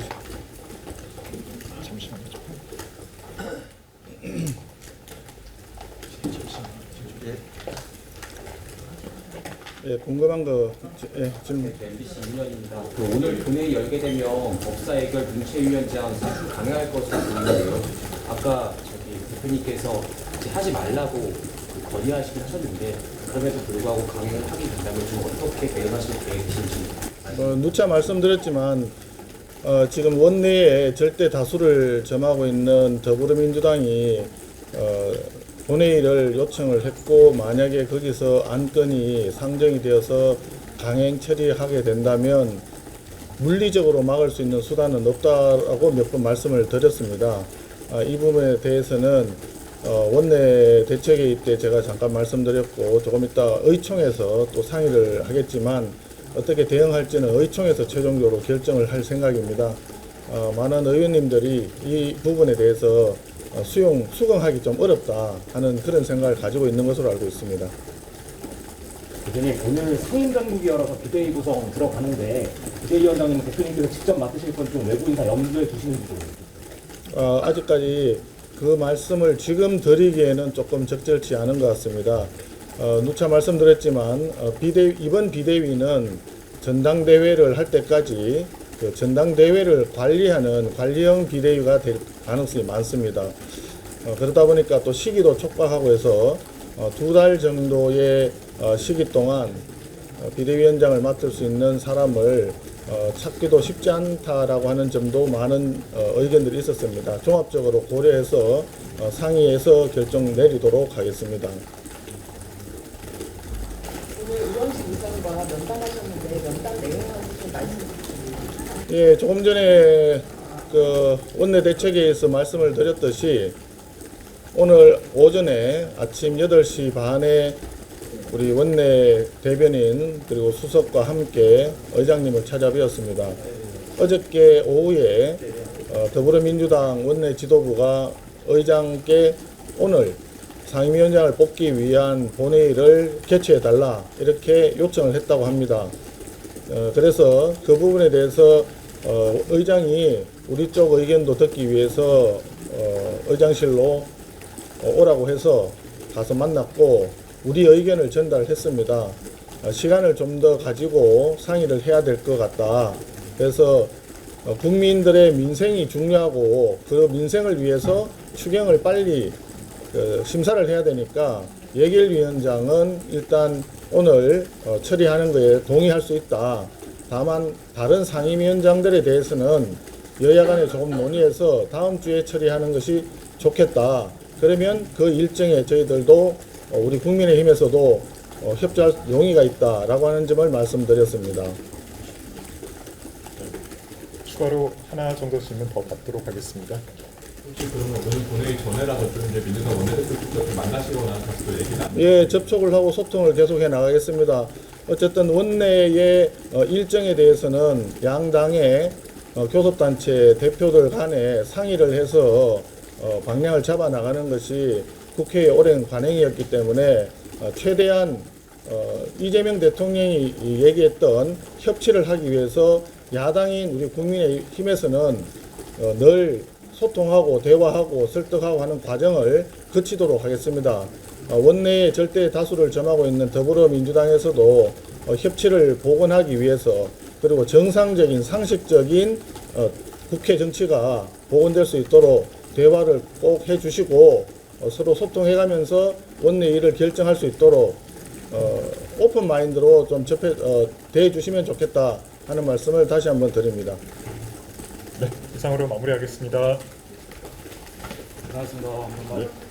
시- 잠시만요. 예, 궁금한 거, 지- 예, 지금 MBC 윤현입니다. 그 오늘 본회의 열게 되면 법사 해결 문체위원장 선출 가능할 것으로 보이는데요. 아까 저기 대표님께서 이제 하지 말라고 그 건의하시긴 하셨는데 그럼에도 불구하고 강행을 하게 된다면 좀 어떻게 대응하실 계획이신지 어, 누차 말씀드렸지만 어, 지금 원내에 절대 다수를 점하고 있는 더불어민주당이 어, 본회의를 요청을 했고 만약에 거기서 안건이 상정이 되어서 강행 처리하게 된다면 물리적으로 막을 수 있는 수단은 없다라고 몇 번 말씀을 드렸습니다. 아, 이 부분에 대해서는 어, 원내 대책회의 때 제가 잠깐 말씀드렸고 조금 이따 의총에서 또 상의를 하겠지만 어떻게 대응할지는 의총에서 최종적으로 결정을 할 생각입니다. 어, 많은 의원님들이 이 부분에 대해서 어, 수용 수긍하기 좀 어렵다 하는 그런 생각을 가지고 있는 것으로 알고 있습니다. 대표님 오늘 상임당국이어서 비대위 구성 들어가는데 비대위원장님 대표님께서 직접 맡으실 건 좀 외부 인사 염두에 두시는지 좀 어, 아직까지 그 말씀을 지금 드리기에는 조금 적절치 않은 것 같습니다. 어, 누차 말씀드렸지만 어, 비대 이번 비대위는 전당대회를 할 때까지 그 전당대회를 관리하는 관리형 비대위가 될 가능성이 많습니다. 어, 그러다 보니까 또 시기도 촉박하고 해서 어, 두달 정도의 어, 시기 동안 어, 비대위원장을 맡을 수 있는 사람을 어, 찾기도 쉽지 않다라고 하는 점도 많은 어, 의견들이 있었습니다. 종합적으로 고려해서 어, 상의해서 결정 내리도록 하겠습니다. 오늘 예, 조금 전에 그 원내 대책회에서 말씀을 드렸듯이 오늘 오전에 아침 8시 반에 우리 원내 대변인 그리고 수석과 함께 의장님을 찾아뵈었습니다. 어저께 오후에 어, 더불어민주당 원내 지도부가 의장께 오늘 상임위원장을 뽑기 위한 본회의를 개최해 달라 이렇게 요청을 했다고 합니다. 어, 그래서 그 부분에 대해서 어, 의장이 우리 쪽 의견도 듣기 위해서 어, 의장실로 어, 오라고 해서 가서 만났고 우리 의견을 전달했습니다. 어, 시간을 좀 더 가지고 상의를 해야 될 것 같다. 그래서 어, 국민들의 민생이 중요하고 그 민생을 위해서 추경을 빨리 그 심사를 해야 되니까 예결위원장은 일단 오늘 어, 처리하는 거에 동의할 수 있다. 다만 다른 상임위원장들에 대해서는 여야 간에 조금 논의해서 다음 주에 처리하는 것이 좋겠다. 그러면 그 일정에 저희들도 어, 우리 국민의힘에서도 어, 협조할 용의가 있다라고 하는 점을 말씀드렸습니다. 추가로 하나 정도 질문 더 받도록 하겠습니다. 혹시 그러면 오늘 본회의 전에라도 좀 이제 민주당 원내대표들과 좀 만나시거나 다시 또 얘기나 예, 접촉을 하고 소통을 계속해 나가겠습니다. 어쨌든 원내의 어, 일정에 대해서는 양당의 어, 교섭단체 대표들 간에 상의를 해서 어, 방향을 잡아 나가는 것이 국회의 오랜 관행이었기 때문에 어, 최대한 어, 이재명 대통령이 이 얘기했던 협치를 하기 위해서 야당인 우리 국민의힘에서는 어, 늘 소통하고 대화하고 설득하고 하는 과정을 거치도록 하겠습니다. 어, 원내에 절대 다수를 점하고 있는 더불어민주당에서도 어, 협치를 복원하기 위해서 그리고 정상적인 상식적인 어, 국회 정치가 복원될 수 있도록 대화를 꼭 해주시고 어, 서로 소통해가면서 원내 일을 결정할 수 있도록 어, 오픈 마인드로 좀 접해 어, 대해 주시면 좋겠다 하는 말씀을 다시 한번 드립니다. 네, 이상으로 마무리하겠습니다. 고맙습니다. 네.